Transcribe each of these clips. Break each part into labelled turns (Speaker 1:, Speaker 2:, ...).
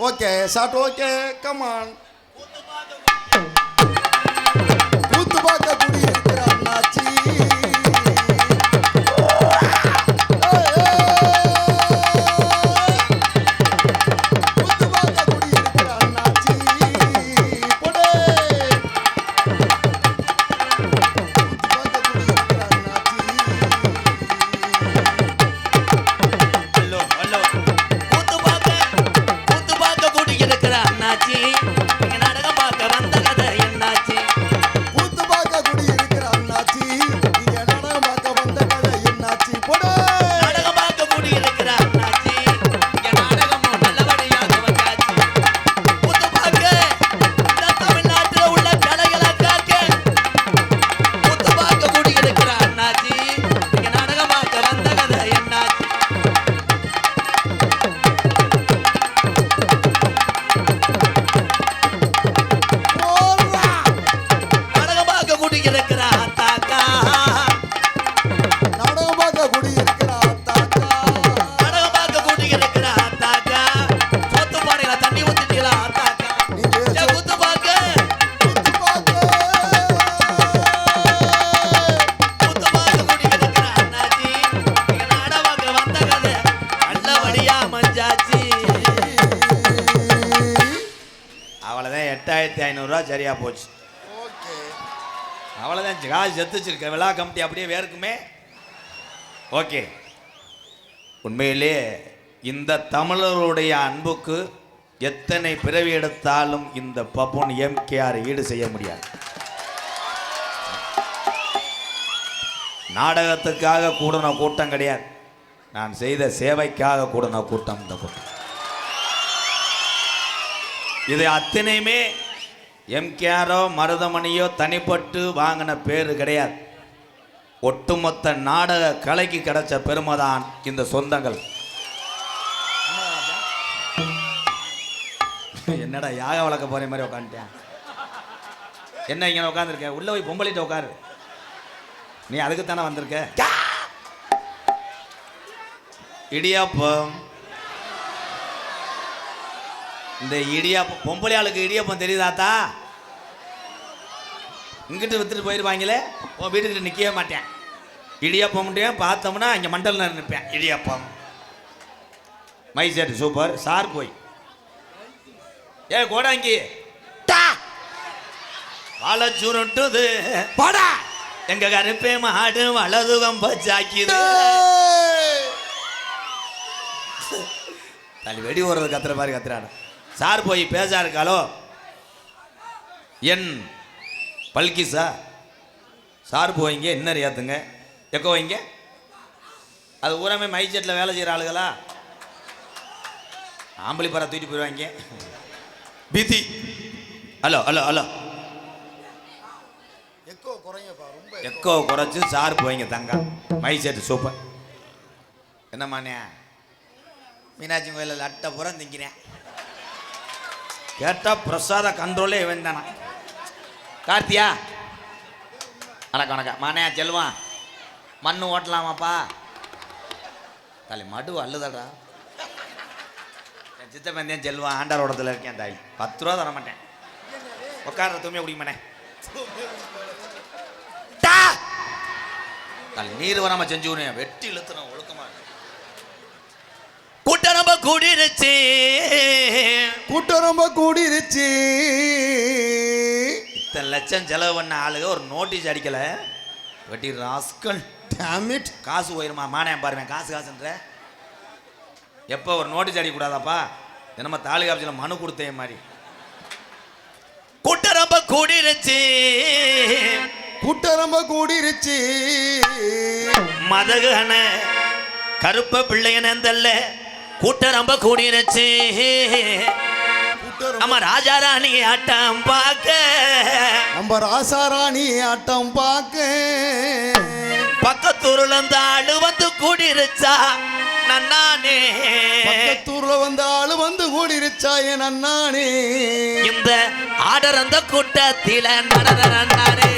Speaker 1: Okay short okay come on கூத்து பார்க்க குடி இருக்கிற
Speaker 2: நாச்சி மஞ்சாச்சி அவ்வளோதான் எட்டாயிரத்தி ஐநூறுரூவா சரியா போச்சு.
Speaker 1: ஓகே.
Speaker 2: அவ்வளோதான் காசு செத்து வச்சிருக்க விழா கமிட்டி அப்படியே வேறுக்குமே ஓகே. உண்மையிலே இந்த தமிழருடைய அன்புக்கு எத்தனை பிறவி எடுத்தாலும் இந்த பப்புன் எம்கேஆர் ஈடு செய்ய முடியாது. நாடகத்துக்காக கூடின கூட்டம் கிடையாது. நான் செய்த சேவைக்காக கூடின கூட்டம் இந்த கூட்டம். இது அத்தனையுமே எம்கேஆரோ மருதமணியோ தனிப்பட்டு வாங்கின பேர் கிடையாது. ஒட்டுமொத்த நாடக கலைக்கு கிடைச்ச பெருமை தான் இந்த சொந்தங்கள். என்னடா யாக வளர்க்க போற மாதிரி உட்காந்துட்டேன் என்ன இங்கே உட்காந்துருக்க உள்ள போய் பொம்பளிட்ட உட்காரு நீ அதுக்கு தானே வந்திருக்க? இடியாப்பம். இந்த இடியாப்பம் பொம்பளை ஆளுக்கு இடியாப்பம் தெரியுதாத்தா இங்கிட்டு வித்துட்டு போயிடுவாங்களே உன் வீட்டுக்கிட்ட நிற்கவே மாட்டேன். இடியாப்பம் முடியும் பார்த்தோம்னா இங்கே மண்டல் நிற்பேன். Idiyappam. Mic set super. Sir போய். ஏ கோடாங்கி. வாழ சுருட்டுது. போடா! எங்க கருப்பே மாடு வலது வம்பச்சாக்கிது தள்ளி வெடி ஓடுறது கத்துற மாதிரி கத்துறானு. சார் போய் பேசா இருக்காளோ என் பல்கிசா சார் போயிங்க என்ன ஏற்றுங்க எக்கோ வைங்க அது ஊராமே மைச்செட்டில் வேலை செய்கிற ஆளுகளா? ஆம்பளி பரா தூக்கிட்டு போயிடுவாங்க பீதி ஹலோ ஹலோ ஹலோ.
Speaker 1: எக்கோ குறைங்கப்பா ரொம்ப
Speaker 2: எக்கோ. குறைச்சி சார் போயிங்க தங்க மை செட்டு சூப்பர். என்னம்மாண்ணே மீனாட்சி கோயிலில் அட்டை புறம் திங்கிறேன். கேட்டால் பிரசாத கண்ட்ரோலே இவன் தானா? கார்த்தியா? வணக்கம் வணக்கம். மானையா செல்வான் மண்ணு ஓட்டலாமாப்பா? தலை மடு அல்லுதடா என் சித்தப்பந்தேன் செல்வான் ஆண்டாரோடத்தில் இருக்கேன் தாய். பத்து ரூபா தர மாட்டேன். உட்கார தூமியை குடிக்க மாட்டேன் தலை நீர் வராமல் செஞ்சு வெட்டி இழுத்துறோம் கூடிருச்சு.
Speaker 1: கூட்டம் ரொம்ப கூடிருச்சு.
Speaker 2: இத்தனை லட்சம் செலவு பண்ண ஆளுக ஒரு நோட்டீஸ் அடிக்கல. வெட்டி ராஸ்கல்.
Speaker 1: டேமிட்
Speaker 2: காசு போயிருமா? மானியம் பாருங்க. காசு காசுன்ற. எப்போ ஒரு நோட்டீஸ் அடிக்கக்கூடாதாப்பா? தினமும் தாலுகா ஆஃபீஸில் மனு கொடுத்தே மாதிரி. கூட்டம் ரொம்ப கூடிருச்சு.
Speaker 1: கூட்டம் ரொம்ப கூடிருச்சு.
Speaker 2: மதகன கருப்ப பிள்ளையனந்தல்ல கூட்டம் ரொம்ப கூடிருச்சு. நம்ம ராஜாராணி ஆட்டம் பார்க்க.
Speaker 1: நம்ம ராசாராணி ஆட்டம் பார்க்க.
Speaker 2: பக்கத்தூர்ல இருந்து ஆளு வந்து கூடிருச்சா? நன்னானே.
Speaker 1: பக்கத்தூர்ல வந்த ஆளு வந்து கூடிருச்சா என் அண்ணானே
Speaker 2: இந்த ஆடர் அந்த கூட்டத்தில நடன நன்னானே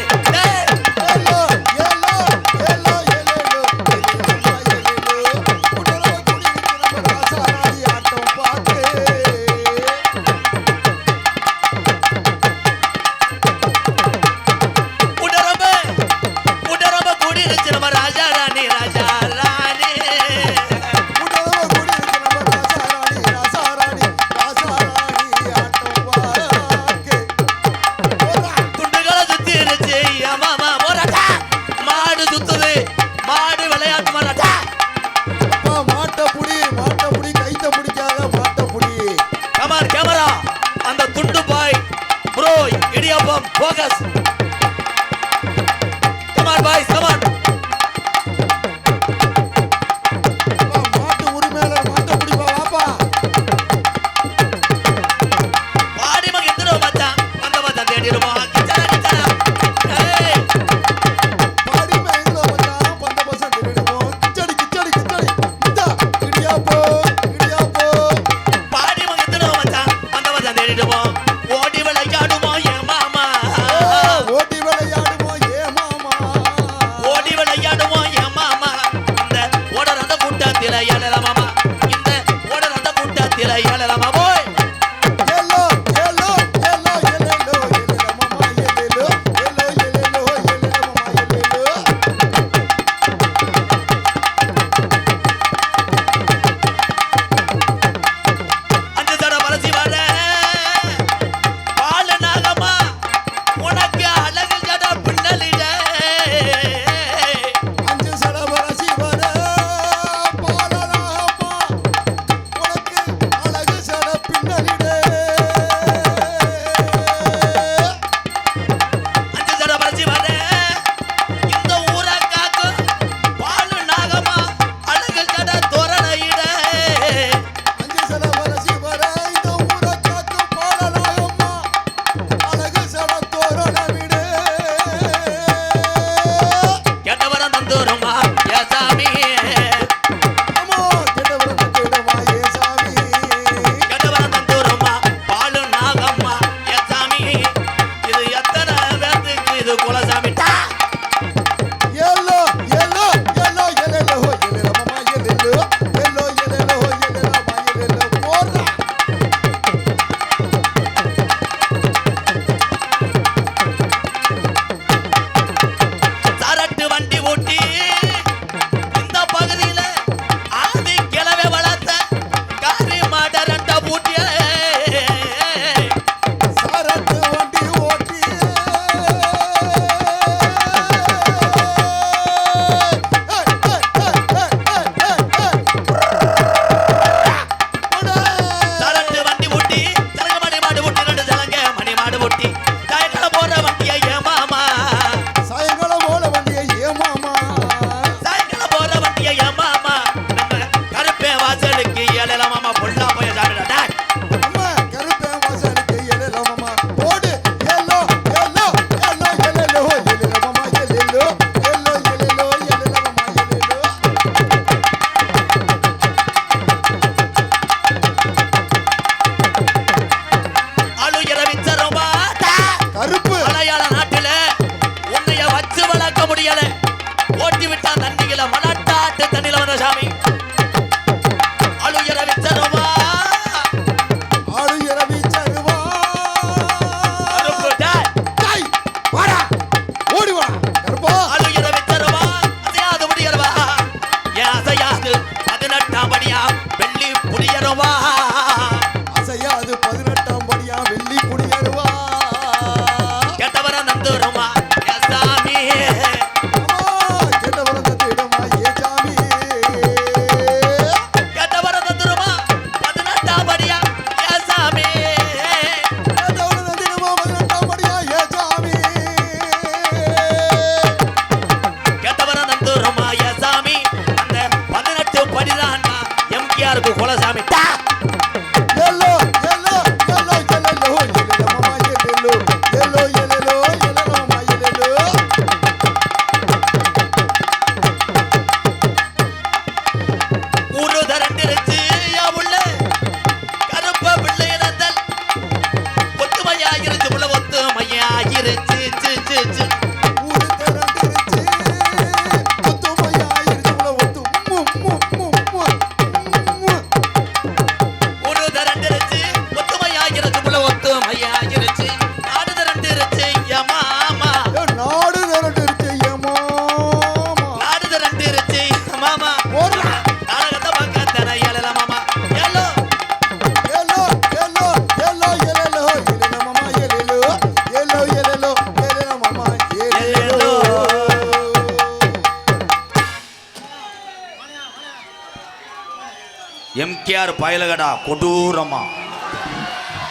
Speaker 2: எம்கேஆர் பயலகடா கொடூரமா.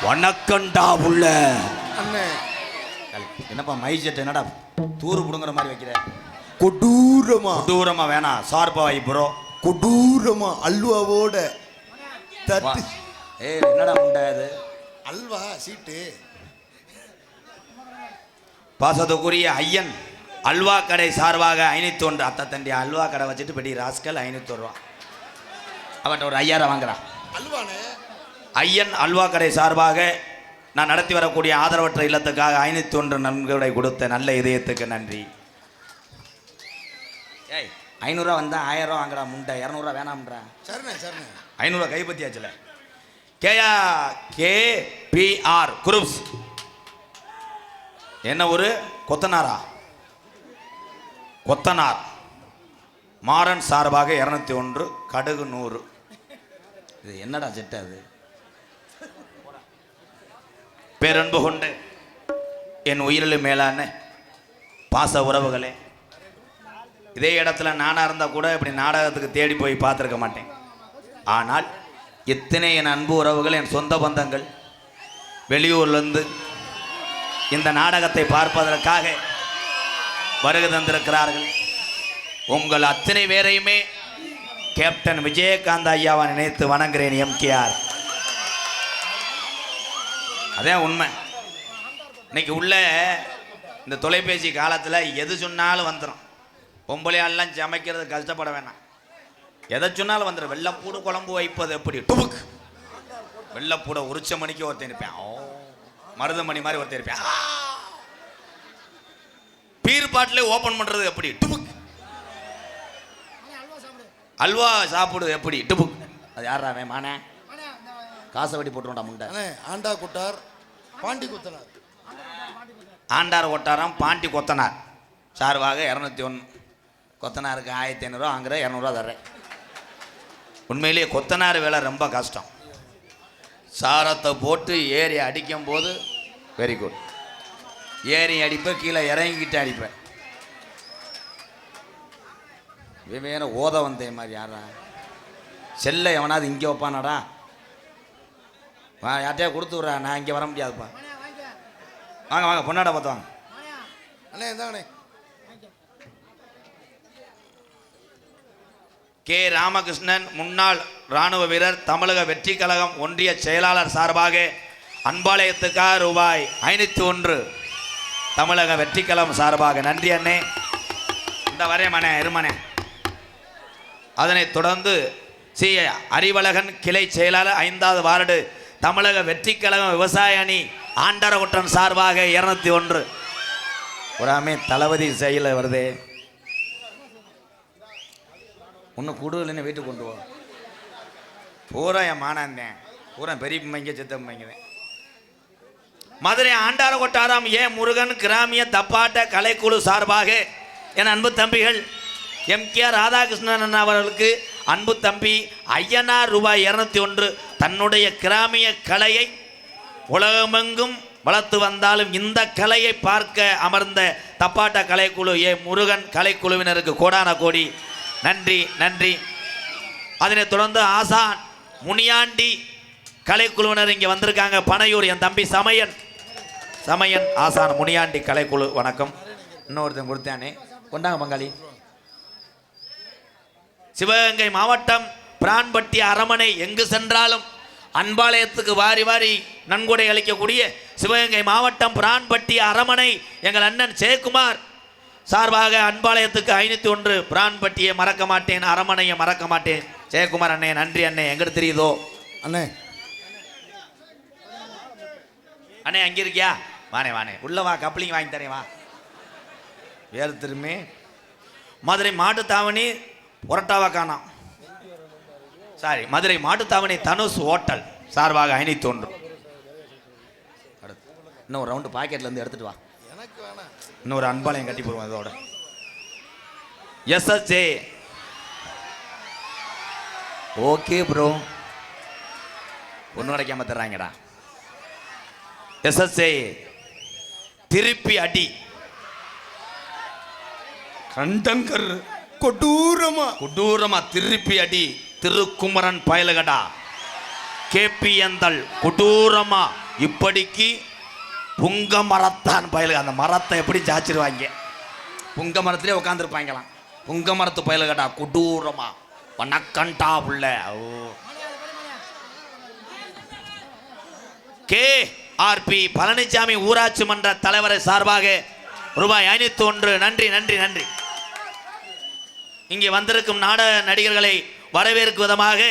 Speaker 2: வணக்கண்டா உள்ள. என்னப்பா மை செட் என்னடா தூரு புடுங்குற மாதிரி வைக்கிற?
Speaker 3: கொடூரமா.
Speaker 2: தூரமா வேணாம் சார்பா வை ப்ரோ.
Speaker 3: கொடூரமா அல்வாவோட தட்டு.
Speaker 2: ஏய் என்னடா முண்டை இது
Speaker 3: அல்வா சீட்டு.
Speaker 2: பாசத்துக்குரிய ஐயன் அல்வா கடை சார்பாக ஐநூத்தி ஒன்று அத்தை தண்டி அல்வா கடை வச்சுட்டு பெரிய ராஸ்கல் ஐநூத்தி ரூபா. அவன்கிட்ட ஒரு ஐயாயிரம் வாங்குறான். ஐயன் அல்வா கடை சார்பாக நான் நடத்தி வரக்கூடிய ஆதரவற்ற இல்லத்துக்காக ஐநூத்தி ஒன்று நன்கொடை கொடுத்த நல்ல இதயத்துக்கு நன்றி. ஏய் ஐநூறுரூவா வந்தால் ஆயிரம் ரூபா வாங்குறா முண்டை. இரநூறுவா வேணாம்ன்றா.
Speaker 3: சரிண்ணே சரிண்ணே.
Speaker 2: ஐநூறுரூவா கைப்பற்றியாச்சுல. கேயா கே பிஆர் குரூப்ஸ். என்ன ஒரு கொத்தனாரா? கொத்தனார். மாறன் சார்பாக இரநூத்தி ஒன்று கடுகு நூறு. இது என்னடா செட்டு அது? பேரன்பு கொண்டு என் உயிரிலும் மேலான பாச உறவுகளே இதே இடத்துல நானாக இருந்தால் கூட இப்படி நாடகத்துக்கு தேடி போய் பார்த்துருக்க மாட்டேன். ஆனால் எத்தனை என் அன்பு உறவுகள் என் சொந்த பந்தங்கள் வெளியூர்லேருந்து இந்த நாடகத்தை பார்ப்பதற்காக வருகை தந்திருக்கிறார்கள். உங்கள் அத்தனை பேரையுமே கேப்டன் விஜயகாந்த் ஐயாவை நினைத்து வணங்குறேன் எம்கேஆர். அதான் உண்மை. இன்னைக்கு உள்ள இந்த தொலைபேசி காலத்தில் எது சொன்னாலும் வந்துடும் பொம்பளையாள்லாம் சமைக்கிறது கஷ்டப்பட வேணாம். எதை சொன்னாலும் வந்துடும் வெள்ளப்பூடு குழம்பு வைப்பது எப்படி? டுபுக். வெள்ளப்பூட உரிச்ச மணிக்கு ஒருத்தன் இருப்பேன். ஓ மருதமணி மாதிரி ஒருத்தன் இருப்பேன். பீர் பாட்டிலே ஓப்பன் பண்ணுறது எப்படி? டுபுக். அல்வா சாப்பிடு எப்படி? டுபுக் அது யாரா மானே. காசை வெட்டி போட்டுருண்டா முண்டை.
Speaker 3: அண்ணே ஆண்டா குட்டார் பாண்டி குத்தனார்.
Speaker 2: ஆண்டார் ஒட்டாரம் பாண்டி கொத்தனார். சார்பாக இரநூத்தி ஒன்று கொத்தனாருக்கு ஆயிரத்தி ஐநூறுரூவா வாங்குற இரநூறுவா தர்றேன். உண்மையிலேயே கொத்தனார் வேலை ரொம்ப கஷ்டம். சாரத்தை போட்டு ஏறி அடிக்கும் போது வெரி குட் ஏறி அடிப்பேன் கீழே இறங்கிக்கிட்டு அடிப்பேன் இவன் வேற ஓத வந்தேன் மாதிரி யாரா? செல்ல எவனாவது இங்கே வைப்பானாடா? வா யார்ட்டையா கொடுத்து விட்றா? நான் இங்கே வர முடியாதுப்பா. வாங்க வாங்க பொன்னாட பார்த்து வாங்க
Speaker 3: அண்ணே. இந்தாங்கண்ணே
Speaker 2: கே. ராமகிருஷ்ணன் முன்னாள் ராணுவ வீரர் தமிழக வெற்றி கழகம் ஒன்றிய செயலாளர் சார்பாக அன்பாலயத்துக்காக ரூபாய் ஐநூற்றி ஒன்று தமிழக வெற்றி கழகம் சார்பாக. நன்றி அண்ணே. இந்த வரேமனே இருமனே அதனைத் தொடர்ந்து சி. அறிவழகன் கிளை செயலாளர் ஐந்தாவது வார்டு தமிழக வெற்றி கழகம் விவசாய அணி ஆண்டரகுட்டன் சார்பாக இருநூத்தி ஒன்று. புறாமே தளபதி செயல வருதே. ஒன்றும் கூடுதல்னு வீட்டுக்கு கொண்டு போ. பூரா என் மானாந்தேன் பூரா பெரிய பிம்மைங்க சித்த மதுரை ஆண்டார கொட்டாராம் ஏ. முருகன் கிராமிய தப்பாட்ட கலைக்குழு சார்பாக என் அன்பு தம்பிகள் எம் கே ராதாகிருஷ்ணன் அண்ணா அவர்களுக்கு அன்பு தம்பி ஐயனார் ரூபாய் இரநூத்தி ஒன்று தன்னுடைய கிராமிய கலையை உலகமெங்கும் வளர்த்து வந்தாலும் இந்த கலையை பார்க்க அமர்ந்த தப்பாட்ட கலைக்குழு ஏ முருகன் கலைக்குழுவினருக்கு கோடான கோடி நன்றி நன்றி. அதனைத் தொடர்ந்து ஆசான் முனியாண்டி கலைக்குழுவினர் இங்கே வந்திருக்காங்க. பனையூர் என் தம்பி சமயன். சமயன் ஆசான் முனியாண்டி கலைக்குழு. வணக்கம். இன்னொருத்தன் கொடுத்தானே. கொண்டாங்க பங்காளி. சிவகங்கை மாவட்டம் பிரான்பட்டி அரமனை எங்கு சென்றாலும் அன்பாலயத்துக்கு வாரி வாரி நன்கொடை அளிக்கக்கூடிய சிவகங்கை மாவட்டம் பிரான்பட்டி அரமனை எங்கள் அண்ணன் ஜெயக்குமார் சார்பாக அன்பாலயத்துக்கு ஐநூற்றி ஒன்று பிரான்பட்டியை மறக்க மாட்டேன் அரமனையை மறக்க மாட்டேன். ஜெயக்குமார் அண்ணே நன்றி அண்ணே. எங்கிட்டு தெரியுதோ?
Speaker 3: அண்ணே.
Speaker 2: அண்ணே அங்கே இருக்கியா? வானே வானே உள்ள வா கப்ளிங் வாங்கி தரேன் வா. வேறு திரும்பி. மதுரை மாட்டுத்தாவணி புரட்டாவா காணாம் சாரி மதுரை மாட்டுத்தாவணி தனுஷ் ஹோட்டல் சார்பாக அயனி தோன்றும் இன்னும் ஒரு ரவுண்டு பாக்கெட்லேருந்து எடுத்துட்டு வா. இன்னொரு அன்பாலையும் கட்டி போடுவோம் இதோட. எஸ் எஸ்சே ஓகே ப்ரோ ஒன்றும் கிடைக்காம தர்றாங்கடா. எஸ் எஸ் ஜே திருப்பி அடி. கண்டங்கர்.
Speaker 3: கொடூரமா?
Speaker 2: கொடூரமா திருப்பி அடி திருக்குமரன் பயலகடா. கேபிஎந்தல் கொடூரமா. இப்படிக்கு புங்க மரத்தான் பயலுக. அந்த மரத்தை எப்படி ஜாச்சிருவாங்க புங்க மரத்திலே உட்காந்துருப்பாங்களாம் புங்க மரத்து பயலுகடா கொடூரமா. வணக்கண்டா உள்ள ஓ. கே ஆர்பி பழனிசாமி ஊராட்சி மன்ற தலைவரை சார்பாக ரூபாய் ஐநூத்தி ஒன்று. நன்றி நன்றி நன்றி. இங்கே வந்திருக்கும் நாட நடிகர்களை வரவேற்கும் விதமாக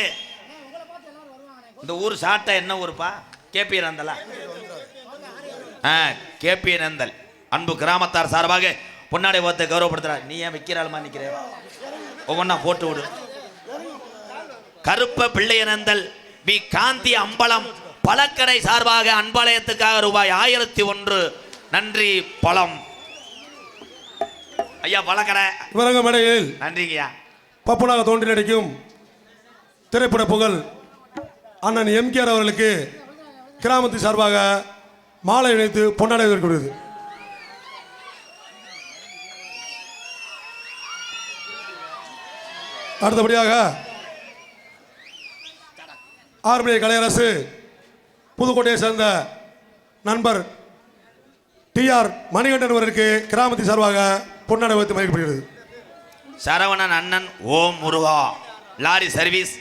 Speaker 2: இந்த ஊர் சாட்டை என்ன ஊருப்பா? கேபி நந்தலா. ஆ கேபி நந்தல். அன்பு கிராமத்தார் சார்பாக பொன்னாடை பார்த்து கௌரவப்படுத்துறாரு. நீ ஏன் விற்கிறாளுமா நிற்கிற ஒவ்வொன்றா போட்டு விடு. கருப்ப பிள்ளையனந்தல் பி. காந்தி அம்பலம் பழக்கடை சார்பாக அன்பாலயத்துக்காக ரூபாய் ஆயிரத்தி ஒன்று. நன்றி பழம். ஐயா பழக்கடை
Speaker 4: இவரங்க மேடையில்
Speaker 2: நன்றிங்கய்யா.
Speaker 4: பப்புனாக தோன்றி நடிக்கும் திரைப்பட புகழ் அண்ணன் எம்கேஆர் அவர்களுக்கு கிராமத்து சார்பாக மாலை இணைத்து பொன்னாடை இருக்கிறது அடுத்தபடியாக ஆர்மியை கலையரசு புதுக்கோட்டையை சேர்ந்த நண்பர் டிஆர் மணிகண்டன் அவர்களுக்கு கிராமத்தின் சார்பாக பொன்னாடை வைத்து மதிக்கப்படுகிறது
Speaker 2: சரவணன் அண்ணன் ஓம் முருகா. Lorry service.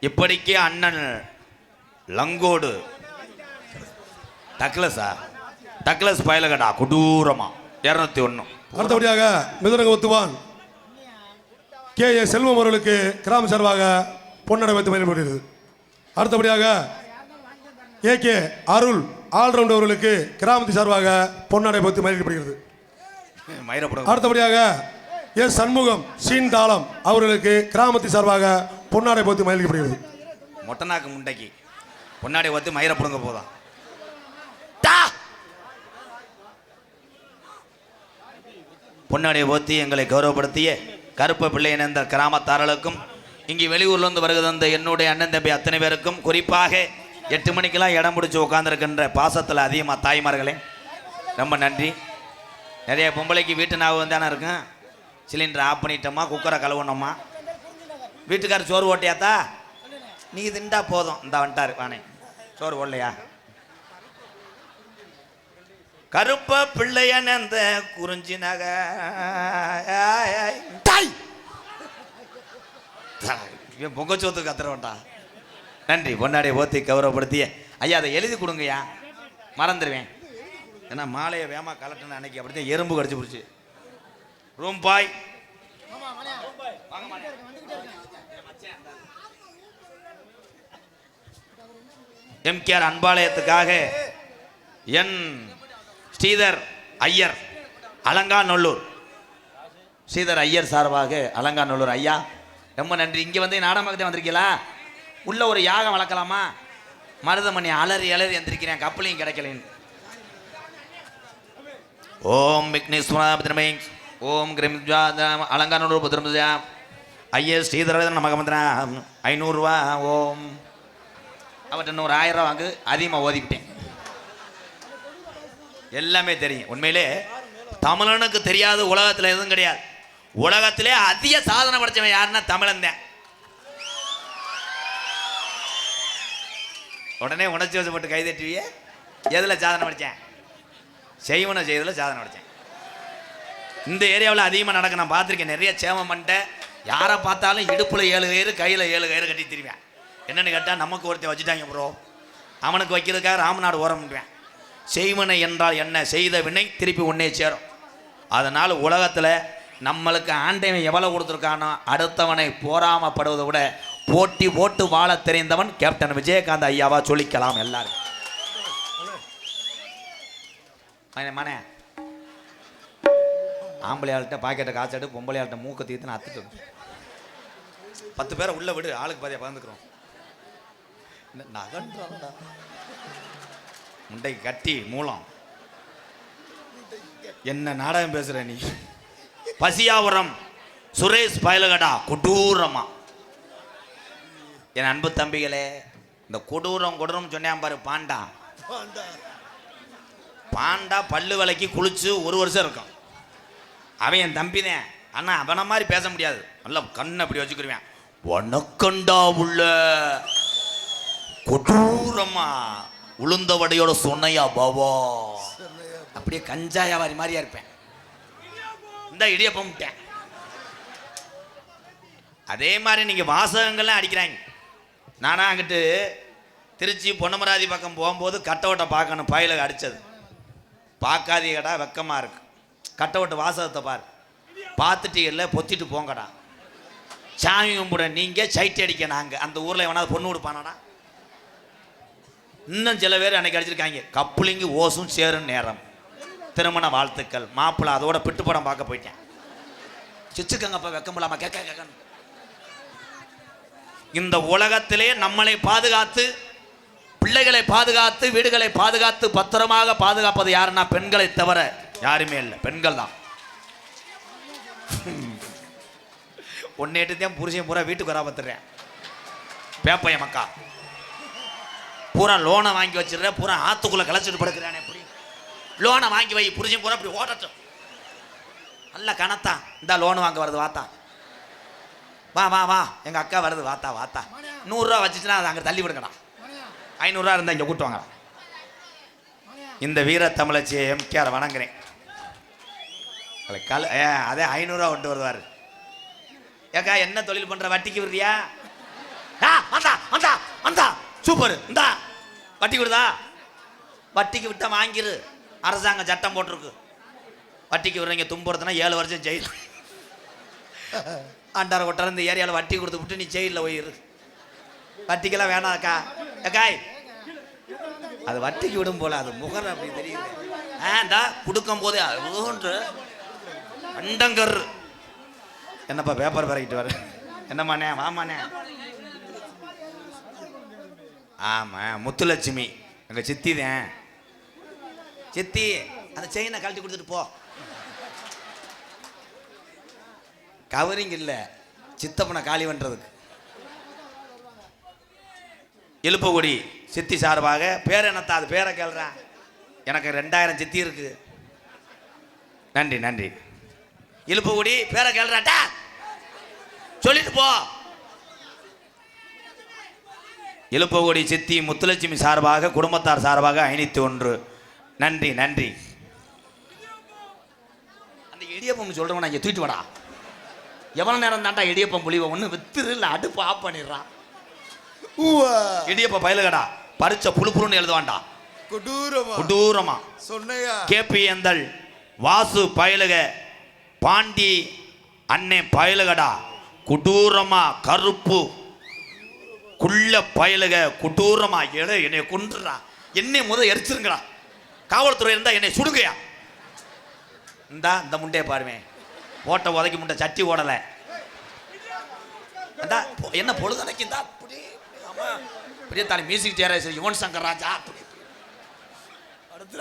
Speaker 2: இப்படிக்கு அண்ணன் லங்கோடு. டக்லஸா டக்லஸ் பயலகடா கொடூரமா. இரநூத்தி ஒன்று
Speaker 4: அடுத்தபடியாக மிதுரங்க ஒத்துவான். கே. ஏ. செல்வம் அவர்களுக்கு கிராம சார்பாக பொன்னடை வைத்து மதிக்கப்படுகிறது அடுத்தபடியாக ஏ. கே. அருள் ஆல்ரவுண்ட் அவர்களுக்கு கிராமத்து சார்பாக பொன்னடை வைத்து மதிக்கப்படுகிறது
Speaker 2: மயிரப்படம்.
Speaker 4: அடுத்தபடியாக எஸ் சண்முகம் சீன் தாளம் அவர்களுக்கு கிராமத்து சார்பாக பொன்னாடை போத்து மதிக்கப்படுகிறது
Speaker 2: மொட்டநாக்கு முண்டைக்கு பொன்னாடி ஒத்து மயிரப்படுங்க போதும். பொன்னாடியை போத்தி எங்களை கௌரவப்படுத்திய கருப்ப பிள்ளை இணைந்த கிராமத்தார்களுக்கும் இங்கே வெளியூர்லேருந்து வருகை தந்த என்னுடைய அண்ணன் தம்பி அத்தனை பேருக்கும் குறிப்பாக எட்டு மணிக்கெல்லாம் இடம் பிடிச்சி உட்காந்துருக்கின்ற பாசத்தில் அதிகமாக தாய்மார்களே ரொம்ப நன்றி. நிறைய பொம்பளைக்கு வீட்டு ஞாபகம் தானே இருக்கும். சிலிண்டர் ஆஃப் பண்ணிட்டோமா குக்கரை கழுவணுமா வீட்டுக்காரர் சோறு ஓட்டியாத்தா? நீ திண்டா போதும். இந்த வந்துட்டார் வானே. சோறு ஓடலையா? கருப்ப பிள்ளையன் அந்த குறிஞ்சி நக. இவன் பொங்கச்சோத்து கத்துறவன்டா. நன்றி. பொன்னாடியை ஓத்தி கௌரவப்படுத்திய. ஐயா அதை எழுதி கொடுங்கய்யா. மறந்துடுவேன் ஏன்னா மாலையை வேமா கலட்டுன்னு அன்னைக்கு அப்படித்தான் எறும்பு கடிச்சு பிடிச்சி. ரூம் பாய் எம்கேஆர் அன்பாலயத்துக்காக என் ஸ்ரீதர் ஐயர் அலங்காநல்லூர். ஸ்ரீதர் ஐயர் சார்பாக அலங்காநல்லூர் ஐயா ரொம்ப நன்றி. இங்கே வந்து நாடகத்தை வந்திருக்கீங்களா? உள்ள ஒரு யாகம் வளர்க்கலாமா? மருதமணி அலறி அலறி எந்திரிக்கிறேன் கப்பலையும் கிடைக்கலேன்னு. ஓம் விக்னேஸ்வரா ஓம் கிரிம் அலங்காநல்லூர் புத்திரமுஜா ஐயர் ஸ்ரீதர நமக்கு ஐநூறுரூவா ஓம். அவர்கிட்ட இன்னொரு ஆயிரம் ரூபா வாங்கு அதிகமாக ஓதிக்கிட்டேன் எல்லாமே தெரியும். உண்மையிலே தமிழனுக்கு தெரியாத உலகத்தில் எதுவும் கிடையாது. உலகத்திலே அதிக சாதனை படைச்சவன் யாருன்னா தமிழன் தான். உடனே உணர்ச்சி வசப்பட்டு கைதட்டுவியே. எதில் சாதனை படித்தேன் செய்வனை செய்ததில் சாதனை படித்தேன் இந்த ஏரியாவில் அதிகமாக நடக்க நான் பார்த்துருக்கேன். நிறைய சேவம் பண்ணிட்டேன். யாரை பார்த்தாலும் இடுப்பில் ஏழு கயிறு கையில் ஏழு கயிறு கட்டி திருவேன். என்னென்னு கேட்டால் நமக்கு ஒருத்தன் வச்சுட்டாங்க ப்ரோ அவனுக்கு வைக்கிறதுக்காக ராமநாடு ஓரம் பண்ணுவேன் செய்வனை என்றால் என்ன? செய்த வினை திருப்பி உன்னே சேரும். அதனால் உலகத்தில் நம்மளுக்கு ஆண்டவன் எவ்வளோ கொடுத்துருக்கானோ அடுத்தவனை போராமப்படுவதை விட போட்டி போட்டு வாழ தெரிந்தவன் கேப்டன் விஜயகாந்த் ஐயாவா சொல்லிக்கலாம் எல்லாரும் மனே, ஆம்பளை ஆள்கிட்ட பாக்கெட்டை காய்ச்சாட்டு பொம்பளை ஆள்கிட்ட மூக்க தீர்த்து அத்துட்டு பத்து பேரை உள்ளே விடு ஆளுக்கு பாதியா பறந்துக்கிறோம். நகன்றா முண்டைக்கு கட்டி மூலம். என்ன நாடகம் பேசுற நீ? பசியாவரம் சுரேஷ் பயலகடா கொடூரமா. என் அன்பு தம்பிகளே இந்த கொடூரம் கொடூரம் சொன்னேன் பாரு பாண்டா. பாண்டா பல்லு விலைக்கு குளிச்சு ஒரு வருஷம் இருக்கும். அவன் என் தம்பி தான் ஆனால் அவனை மாதிரி பேச முடியாது. நல்லா கண்ணை அப்படி வச்சுக்கிருவேன். வணக்கண்டா உள்ள கொடூரமா. உளுந்த வடையோட சொன்னையா பாவா? அப்படியே கஞ்சா வியாபாரி மாதிரியா இருப்பேன். இந்த இடியப்பம் விட்டேன் அதே மாதிரி நீங்கள் வாசகங்கள்லாம் அடிக்கிறாங்க. நானா அங்கிட்டு திருச்சி பொன்னமராதி பக்கம் போகும்போது கட்டவட்டை பார்க்கணும் பயில அடித்தது பார்க்காதீங்கடா வெக்கமாக இருக்கு. கட்டவட்ட வாசகத்தை பார். பார்த்துட்டீங்கல்ல பொத்திட்டு போங்கடா. சாமி கும்பிட நீங்கள் சைட் அடிக்க நாங்கள் அந்த ஊரில் எவனாவது பொண்ணு கொடுப்பானடா? இன்னும் சில பேர் அன்னைக்கு அடிச்சிருக்காங்க. கப்புளிங்கு ஓசும் சேரும் நேரம். திருமண வாழ்த்துக்கள். மாப்பிள்ளை அதோட பிட்டு படம் பார்க்க போயிட்டேன். சிச்சுக்கங்கப்பா வெக்க இல்லாம கேட்க கேட்கணும் இந்த உலகத்திலே நம்மளை பாதுகாத்து பிள்ளைகளை பாதுகாத்து வீடுகளை பாதுகாத்து பத்திரமாக பாதுகாப்பது யாருன்னா பெண்களை தவிர யாருமே இல்லை. பெண்கள் தான். ஒன்னேட்டு தான் புருஷன் பூரா வீட்டுக்கு வரா பார்த்துறேன் பேப்பைய மக்கா. பூரா லோனை வாங்கி வச்சிடுறேன் பூரா ஆத்துக்குள்ள கலைச்சிட்டு படுக்கிறானே எப்படி லோனை வாங்கி வை புருஷன் பூரா அப்படி ஓடட்டும். நல்ல கணத்தா இந்த லோன் வாங்க வருது வாத்தா. வா வா வா. எங்கள் அக்கா வருது வாத்தா வாத்தா. நூறுரூவா வச்சுச்சுன்னா அதை அங்கே தள்ளி விடுங்கடா. ஐநூறுரூவா இருந்தால் இங்கே கூட்டுவாங்க இந்த வீர தமிழச்சி எம்கேஆர் வணங்குறேன். அதை கல் ஏ அதே ஐநூறுரூவா கொண்டு வருவார். ஏக்கா என்ன தொழில் பண்ணுற வட்டிக்கு விடுறியா? ஆ வந்தா வந்தா வந்தா. சூப்பர். இந்தா வட்டி விடுதா வட்டிக்கு விட்டா வாங்கிரு. அரசாங்கம் சட்டம் போட்டிருக்கு. வட்டிக்கு விடுறீங்க தும்புறதுனா ஏழு வருஷம் ஜெயில். ஆண்டார கொட்டார இந்த ஏரியாவில் வட்டி கொடுத்து விட்டு நீ ஜெயிலில் போயிரு. வட்டிக்கெல்லாம் வேணாம் அக்கா அக்காய் அது வட்டிக்கு விடும் போல அது முகர் அப்படி தெரியுது. ஆண்டா கொடுக்கும் போதே அதுன்று அண்டங்கர். என்னப்பா பேப்பர் பறக்கிட்டு வர? என்னம்மாண்ணே வாமாண்ணே ஆமாம் முத்துலட்சுமி. எங்கள் சித்தி தான். சித்தி அந்த செயினை கழட்டி கொடுத்துட்டு போ. கவரிங் இல்லை. சித்தப்பனை காலி பண்ணுறதுக்கு எழுப்பகுடி சித்தி சார்பாக பேர் என்னத்தா? அது பேரை கேள்றேன் எனக்கு ரெண்டாயிரம் சித்தி இருக்கு. நன்றி நன்றி. இழுப்புகுடி பேரை கேள்றாட்டா? சொல்லிட்டு போ. இழுப்பகுடி சித்தி முத்துலட்சுமி சார்பாக குடும்பத்தார் சார்பாக ஐநூத்தி ஒன்று. நன்றி நன்றி. அந்த இடியப்பம் சொல்றவன் நான் தூக்கிட்டு வாடா. எவ்வளோ நேரம் தாண்டா இடியப்பம் புளிவ? ஒன்று வித்துரு இல்லை அடுப்பு ஆஃப் பண்ணிடுறான். இடியப்ப பயலுகடா பறிச்ச புழு புழுன்னு எழுதுவான்டா.
Speaker 3: கொடூரமா.
Speaker 2: கொடூரமா.
Speaker 3: சொன்னையா?
Speaker 2: கேபிஎந்தல் வாசு பயலுக பாண்டி அன்னை பயலுகடா. கொடூரமா கருப்பு. குள்ள பயலுக கொடூரமா. எட என்னை கொன்றுடா என்னை முத எரிச்சிருங்கடா. காவல்துறை இருந்தா என்னை சுடுங்கயா இந்தா இந்த முண்டையை பாருவேன் ஓட்ட உதைக்க முண்டை சட்டி ஓடலை. என்ன பொழுதனைக்கு இந்தா அப்படி பெரிய தாலி மியூசிக் சேர யுவன் சங்கர் ராஜா அப்படி அடுத்து